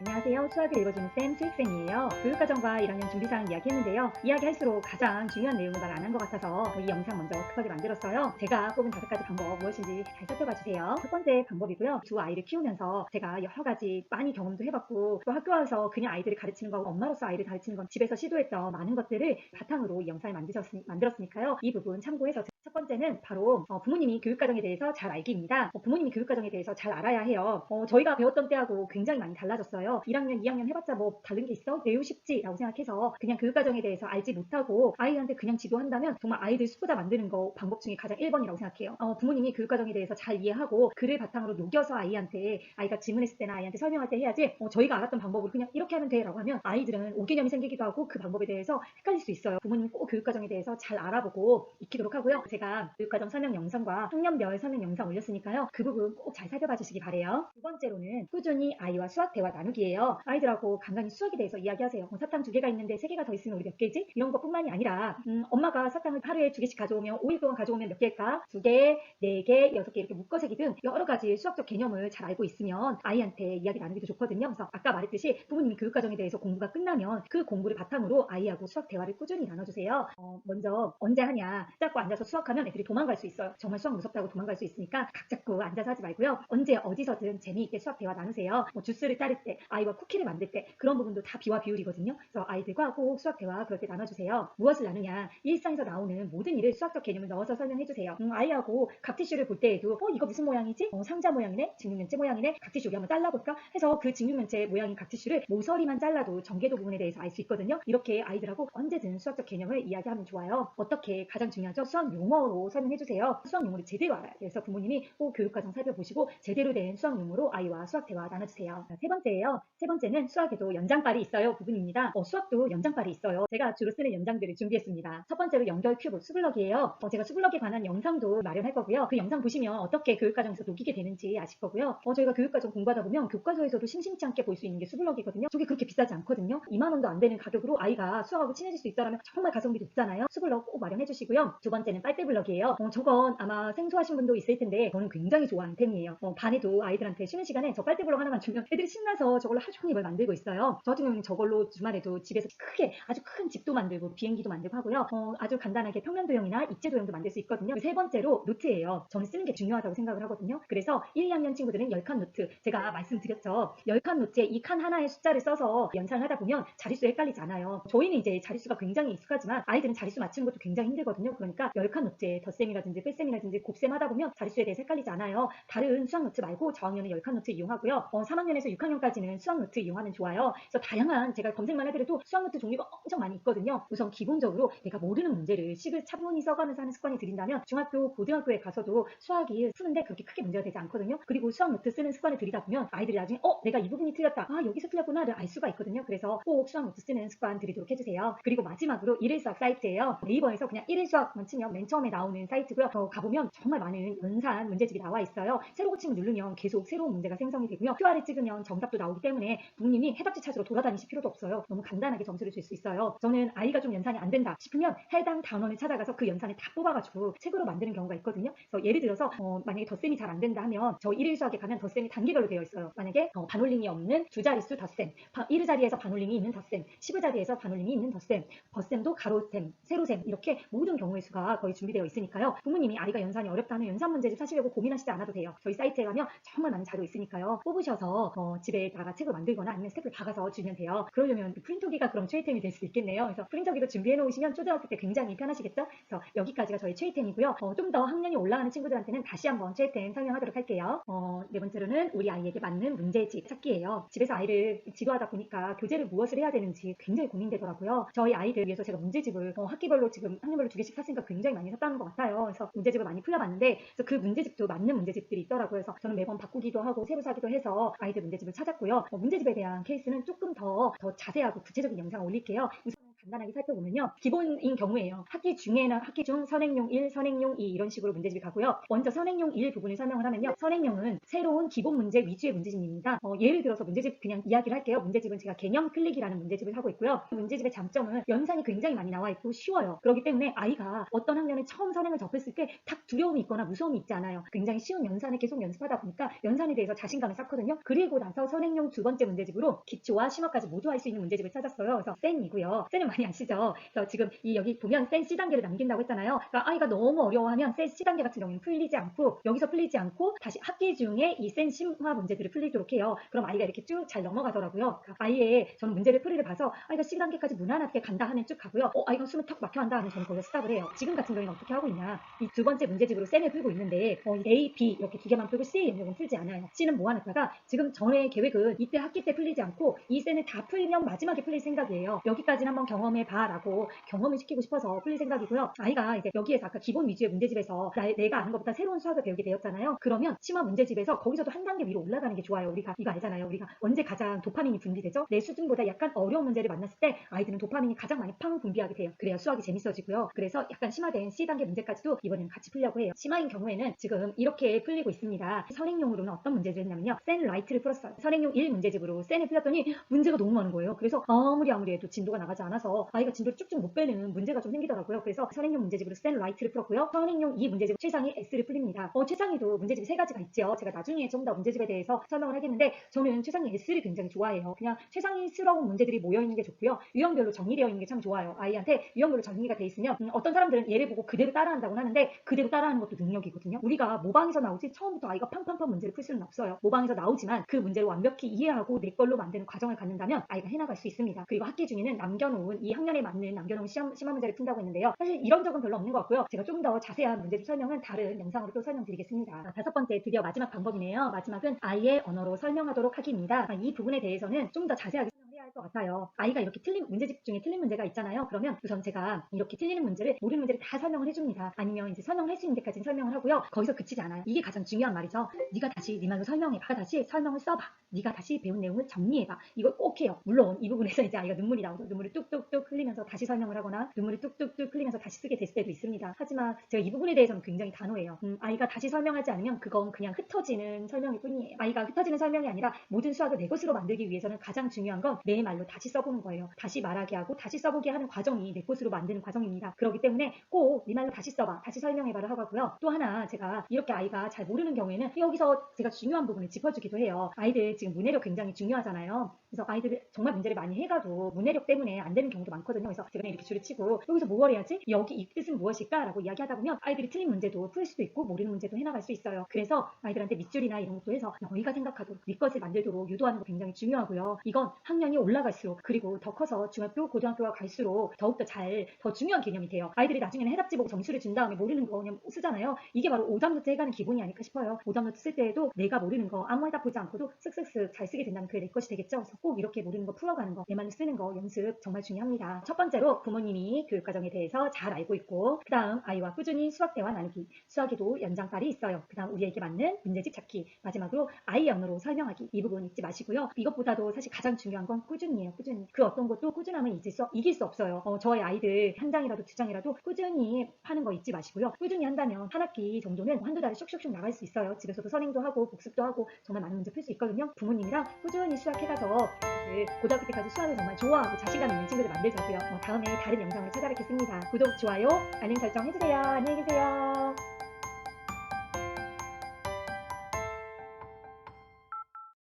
안녕하세요. 수학을 읽어주는 쌤 수익쌤이에요. 교육과정과 1학년 준비사항 이야기했는데요. 이야기할수록 가장 중요한 내용을 말 안 한 것 같아서 이 영상 먼저 급하게 만들었어요. 제가 뽑은 다섯 가지 방법 무엇인지 잘 살펴봐 주세요. 첫 번째 방법이고요. 두 아이를 키우면서 제가 여러 가지 많이 경험도 해봤고 또 학교 와서 그냥 아이들을 가르치는 거하고 엄마로서 아이를 가르치는 건 집에서 시도했던 많은 것들을 바탕으로 이 영상을 만드셨으니, 만들었으니까요. 이 부분 참고해서 첫 번째는 바로 어, 부모님이 교육과정에 대해서 잘 알기입니다. 어, 부모님이 교육과정에 대해서 잘 알아야 해요. 어, 저희가 배웠던 때하고 굉장히 많이 달라졌어요. 1학년, 2학년 해봤자 뭐 다른 게 있어? 배우 쉽지? 라고 생각해서 그냥 교육과정에 대해서 알지 못하고 아이한테 그냥 지도한다면 정말 아이들 수보자 만드는 거 방법 중에 가장 1번이라고 생각해요. 어, 부모님이 교육과정에 대해서 잘 이해하고 그를 바탕으로 녹여서 아이한테 아이가 질문했을 때나 아이한테 설명할 때 해야지 어, 저희가 알았던 방법으로 그냥 이렇게 하면 돼 라고 하면 아이들은 오개념이 생기기도 하고 그 방법에 대해서 헷갈릴 수 있어요. 부모님이 꼭 교육과정에 대해서 잘 알아보고 익히도록 하고요. 제가 교육과정 설명 영상과 학년별 설명 영상 올렸으니까요. 그 부분 꼭 잘 살펴봐 주시기 바래요. 두 번째로는 꾸준히 아이와 수학 대화 나누기예요. 아이들하고 간간히 수학에 대해서 이야기하세요. 어, 사탕 두 개가 있는데 세 개가 더 있으면 우리 몇 개지? 이런 것뿐만이 아니라 음, 엄마가 사탕을 하루에 두 개씩 가져오면 5일 동안 가져오면 몇 개일까? 두 개, 네 개, 여섯 개 이렇게 묶어 세기 등 여러 가지 수학적 개념을 잘 알고 있으면 아이한테 이야기 나누기도 좋거든요. 그래서 아까 말했듯이 부모님이 교육과정에 대해서 공부가 끝나면 그 공부를 바탕으로 아이하고 수학 대화를 꾸준히 나눠주세요. 어, 먼저 언제 하냐? 잡고 앉아서 수학 하면 애들이 도망갈 수 있어요. 정말 수학 무섭다고 도망갈 수 있으니까 각 잡고 앉아서 하지 말고요. 언제 어디서든 재미있게 수학 대화 나누세요. 뭐 주스를 따를 때, 아이와 쿠키를 만들 때 그런 부분도 다 비와 비율이거든요. 그래서 아이들과 꼭 수학 대화 때 나눠주세요. 무엇을 나누냐? 일상에서 나오는 모든 일을 수학적 개념을 넣어서 설명해주세요. 음, 아이하고 각티슈를 볼 때에도 어 이거 무슨 모양이지? 어, 상자 모양이네? 직육면체 모양이네? 각티슈 여기 한번 잘라볼까? 해서 그 직육면체 모양인 각티슈를 모서리만 잘라도 전개도 부분에 대해서 알 수 있거든요. 이렇게 아이들하고 언제든 수학적 개념을 이야기하면 좋아요. 어떻게 가장 중요하죠? 수학 용어 로 설명해 주세요. 수학 용어를 제대로 알아야. 그래서 부모님이 꼭 교육과정 살펴보시고 제대로 된 수학 용어로 아이와 수학 대화 나눠주세요. 자, 세 번째예요. 세 번째는 수학에도 연장빨이 있어요 부분입니다. 어, 수학도 연장빨이 있어요. 제가 주로 쓰는 연장들을 준비했습니다. 첫 번째로 연결 큐브 수블럭이에요. 어, 제가 수블럭에 관한 영상도 마련할 거고요. 그 영상 보시면 어떻게 교육과정에서 녹이게 되는지 아실 거고요. 어, 저희가 교육과정 공부하다 보면 교과서에서도 심심치 않게 볼 수 있는 게 수블럭이거든요. 저게 그렇게 비싸지 않거든요. 2만 원도 안 되는 가격으로 아이가 수학하고 친해질 수 있다면 정말 가성비 높잖아요. 수블럭 꼭 마련해 주시고요. 두 번째는 빨대 블럭이에요. 어, 저건 아마 생소하신 분도 있을 텐데 저는 굉장히 좋아하는 템이에요. 어, 반에도 아이들한테 쉬는 시간에 저 빨대 블럭 하나만 주면 애들이 신나서 저걸로 하루 종일 만들고 있어요. 저 같은 경우는 저걸로 주말에도 집에서 크게 아주 큰 집도 만들고 비행기도 만들고 하고요. 어, 아주 간단하게 평면 도형이나 입체 도형도 만들 수 있거든요. 세 번째로 노트예요. 저는 쓰는 게 중요하다고 생각을 하거든요. 그래서 1, 2학년 친구들은 10칸 노트. 제가 말씀드렸죠. 10칸 노트에 이칸 하나의 숫자를 써서 연산을 하다 보면 자릿수 헷갈리지 않아요. 저희는 이제 자릿수가 굉장히 익숙하지만 아이들은 자릿수 맞추는 것도 굉장히 힘들거든요. 그러니까 10칸 노트에 덧셈이라든지 뺄셈이라든지 곱셈 하다 보면 자릿수에 대해서 헷갈리지 않아요. 다른 수학 노트 말고 저학년은 10칸 노트 이용하고요. 어, 3학년에서 6학년까지는 수학 노트 이용하면 좋아요. 그래서 다양한 제가 검색만 해드려도 수학 노트 종류가 엄청 많이 있거든요. 우선 기본적으로 내가 모르는 문제를 식을 차분히 써가면서 하는 습관이 들인다면 중학교, 고등학교에 가서도 수학이 푸는데 그렇게 크게 문제가 되지 않거든요. 그리고 수학 노트 쓰는 습관을 들이다 보면 아이들이 나중에 어 내가 이 부분이 틀렸다. 아 여기서 틀렸구나를 알 수가 있거든요. 그래서 꼭 수학 노트 쓰는 습관 들이도록 해주세요. 그리고 마지막으로 1일 수학 사이트예요. 네이버에서 그냥 1일 수학만 치면 맨 처음 에 나오는 사이트고요. 더 가보면 정말 많은 연산 문제집이 나와 있어요. 새로 고침을 누르면 계속 새로운 문제가 생성이 되고요. QR을 찍으면 정답도 나오기 때문에 부모님이 해답지 찾으러 돌아다니실 필요도 없어요. 너무 간단하게 점수를 줄 수 있어요. 저는 아이가 좀 연산이 안 된다 싶으면 해당 단원을 찾아가서 그 연산을 다 뽑아가지고 책으로 만드는 경우가 있거든요. 그래서 예를 들어서 어, 만약에 덧셈이 잘 안 된다 하면 저 1일 수학에 가면 덧셈이 단계별로 되어 있어요. 만약에 어, 반올림이 없는 두 자릿수 덧셈, 1의 자리에서 반올림이 있는 덧셈, 10의 자리에서 반올림이 있는 덧셈, 덧셈도 가로셈, 세로셈 이렇게 모든 경우의 수가 거의 준비 되어 있으니까요. 부모님이 아이가 연산이 어렵다 하면 연산 문제집 사시려고 고민하시지 않아도 돼요. 저희 사이트에 가면 정말 많은 자료 있으니까요. 뽑으셔서 어, 집에다가 책을 만들거나 아니면 스태프를 박아서 주면 돼요. 그러려면 프린터기가 그럼 최애템이 될수 있겠네요. 그래서 프린터기도 준비해 놓으시면 초등학교 때 굉장히 편하시겠죠? 그래서 여기까지가 저희 최애템이고요. 어, 좀 더 학년이 올라가는 친구들한테는 다시 한번 최애템 설명하도록 할게요. 어, 네 번째로는 우리 아이에게 맞는 문제집 찾기예요. 집에서 아이를 지도하다 보니까 교재를 무엇을 해야 되는지 굉장히 고민되더라고요. 저희 아이들 위해서 제가 문제집을 어, 학기별로 지금 학년별로 두 개씩 샀으니까 굉장히 많이 샀다는 것 같아요. 그래서 문제집을 많이 풀려봤는데 그래서 그 문제집도 맞는 문제집들이 있더라고요. 그래서 저는 매번 바꾸기도 하고 새로 사기도 해서 아이들 문제집을 찾았고요. 어, 문제집에 대한 케이스는 조금 더, 더 자세하고 구체적인 영상을 올릴게요. 우선은 간단하게 살펴보면요. 기본인 경우에요. 학기 중에나 학기 중 선행용 1, 선행용 2 이런 식으로 문제집이 가고요. 먼저 선행용 1 부분을 설명을 하면요. 선행용은 새로운 기본 문제 위주의 문제집입니다. 어, 예를 들어서 문제집 그냥 이야기를 할게요. 문제집은 제가 개념 클릭이라는 문제집을 하고 있고요. 문제집의 장점은 연산이 굉장히 많이 나와 있고 쉬워요. 그렇기 때문에 아이가 어떤 학년에 처음 선행을 접했을 때 딱 두려움이 있거나 무서움이 있지 않아요. 굉장히 쉬운 연산을 계속 연습하다 보니까 연산에 대해서 자신감을 쌓거든요. 그리고 나서 선행용 두 번째 문제집으로 기초와 심화까지 모두 할 수 있는 문제집을 찾았어요. 그래서 센이고요. 센은 많이 아시죠? 그래서 지금 이 여기 보면 센 C 단계를 남긴다고 했잖아요. 그러니까 아이가 너무 어려워하면 센 C 단계 같은 경우는 풀리지 않고 여기서 풀리지 않고 다시 학기 중에 이 센 심화 문제들을 풀리도록 해요. 그럼 아이가 이렇게 쭉 잘 넘어가더라고요. 그러니까 아이의 저는 문제를 풀이를 봐서 아이가 C 단계까지 무난하게 간다 하면 쭉 가고요. 어, 아이가 숨을 턱 막혀 한다 하면 저는 거기서 스탑을 해요. 지금 같은 경우에는 어떻게 하고 있냐? 이 두 번째 문제집으로 센을 풀고 있는데 어, A, B 이렇게 두 개만 풀고 C 영역은 풀지 않아요. C는 모아놨다가 지금 전에 계획은 이때 학기 때 풀리지 않고 이 센을 다 풀면 마지막에 풀릴 생각이에요. 여기까지는 한번 경험 해 봐라고 경험을 시키고 싶어서 풀릴 생각이고요. 아이가 이제 여기에서 아까 기본 위주의 문제집에서 나- 내가 아는 것보다 새로운 수학을 배우게 되었잖아요. 그러면 심화 문제집에서 거기서도 한 단계 위로 올라가는 게 좋아요. 우리가 이거 알잖아요. 우리가 언제 가장 도파민이 분비되죠? 내 수준보다 약간 어려운 문제를 만났을 때 아이들은 도파민이 가장 많이 팡 분비하게 돼요. 그래야 수학이 재밌어지고요. 그래서 약간 심화된 C 단계 문제까지도 이번에는 같이 풀려고 해요. 심화인 경우에는 지금 이렇게 풀리고 있습니다. 선행용으로는 어떤 문제를 했냐면요. 센 라이트를 풀었어요. 선행용 1 문제집으로 센을 풀었더니 문제가 너무 많은 거예요. 그래서 아무리 아무리 해도 진도가 나가지 않아서 아이가 진도를 쭉쭉 못 빼는 문제가 좀 생기더라고요. 그래서 선행용 문제집으로 센 라이트를 풀었고요. 선행용 2 문제집 최상위 S를 풀립니다. 어, 최상위도 문제집이 세 가지가 있죠. 제가 나중에 좀 더 문제집에 대해서 설명을 하겠는데 저는 최상위 S를 굉장히 좋아해요. 그냥 최상위스러운 문제들이 모여 있는 게 좋고요. 유형별로 정리되어 있는 게 참 좋아요. 아이한테 유형별로 정리가 돼 있으면 음, 어떤 사람들은 얘를 보고 그대로 따라한다고 하는데 그대로 따라하는 것도 능력이거든요. 우리가 모방에서 나오지 처음부터 아이가 팡팡팡 문제를 풀 수는 없어요. 모방에서 나오지만 그 문제를 완벽히 이해하고 내 걸로 만드는 과정을 갖는다면 아이가 해나갈 수 있습니다. 그리고 학기 중에는 남겨놓은 이 학년에 맞는 남겨놓은 시험, 심화 문제를 푼다고 했는데요. 사실 이런 적은 별로 없는 것 같고요. 제가 조금 더 자세한 문제집 설명은 다른 영상으로 또 설명드리겠습니다. 자, 다섯 번째 드디어 마지막 방법이네요. 마지막은 아이의 언어로 설명하도록 하기입니다. 아, 이 부분에 대해서는 좀 더 자세하게 할 것 같아요. 아이가 이렇게 틀린 문제집 중에 틀린 문제가 있잖아요. 그러면 우선 제가 이렇게 틀리는 문제를 모르는 문제를 다 설명을 해줍니다. 아니면 이제 설명을 할 수 있는 데까지는 설명을 하고요. 거기서 그치지 않아요. 이게 가장 중요한 말이죠. 네가 다시 네 말로 설명해봐. 다시 설명을 써봐. 네가 다시 배운 내용을 정리해봐. 이걸 꼭 해요. 물론 이 부분에서 이제 아이가 눈물이 나오죠. 눈물을 뚝뚝뚝 흘리면서 다시 설명을 하거나 눈물을 뚝뚝뚝 흘리면서 다시 쓰게 됐을 때도 있습니다. 하지만 제가 이 부분에 대해서는 굉장히 단호해요. 음, 아이가 다시 설명하지 않으면 그건 그냥 흩어지는 설명일 뿐이에요. 아이가 흩어지는 설명이 아니라 모든 수학을 내 것으로 만들기 위해서는 가장 중요한 건 내 말로 다시 써보는 거예요. 다시 말하게 하고 다시 써보게 하는 과정이 내 것으로 만드는 과정입니다. 그렇기 때문에 꼭 네 말로 다시 써봐. 다시 설명해봐를 하고요. 또 하나 제가 이렇게 아이가 잘 모르는 경우에는 여기서 제가 중요한 부분을 짚어주기도 해요. 아이들 지금 문해력 굉장히 중요하잖아요. 그래서 아이들 정말 문제를 많이 해가도 문해력 때문에 안 되는 경우도 많거든요. 그래서 제가 이렇게 줄을 치고 여기서 뭘 해야지? 여기 이 뜻은 무엇일까 라고 이야기하다 보면 아이들이 틀린 문제도 풀 수도 있고 모르는 문제도 해나갈 수 있어요. 그래서 아이들한테 밑줄이나 이런 것도 해서 너희가 생각하도록 네 것을 만들도록 유도하는 거 굉장히 중요하고요. 이건 학년이 올라갈수록 그리고 더 커서 중학교, 고등학교가 갈수록 더욱더 잘, 더 중요한 개념이 돼요. 아이들이 나중에는 해답지 보고 점수를 준 다음에 모르는 거 그냥 쓰잖아요. 이게 바로 오답노트 해가는 기본이 아닐까 싶어요. 오답노트 쓸 때에도 내가 모르는 거 아무 해답 보지 않고도 쓱쓱쓱 잘 쓰게 된다면 그게 내 것이 되겠죠. 그래서 꼭 이렇게 모르는 거 풀어가는 거, 내 말로 쓰는 거 연습 정말 중요합니다. 첫 번째로 부모님이 교육 과정에 대해서 잘 알고 있고 그 다음 아이와 꾸준히 수학 대화 나누기 수학에도 연장빨이 있어요. 그 다음 우리에게 맞는 문제집 찾기 마지막으로 아이 언어로 설명하기 이 부분 잊지 마시고요. 이것보다도 사실 가장 중요한 건 꾸준히예요. 꾸준히 그 어떤 것도 꾸준하면 잊을 수, 이길 수 없어요. 어, 저의 아이들 한 장이라도 두 장이라도 꾸준히 하는 거 잊지 마시고요. 꾸준히 한다면 한 학기 정도는 한두 달에 슉슉슉 나갈 수 있어요. 집에서도 선행도 하고 복습도 하고 정말 많은 문제 풀 수 있거든요. 부모님이랑 꾸준히 수학해가서 그 고등학교 때까지 수학을 정말 좋아하고 자신감 있는 친구들 만들자고요. 어, 다음에 다른 영상으로 찾아뵙겠습니다. 구독, 좋아요, 알림 설정 해주세요. 안녕히 계세요.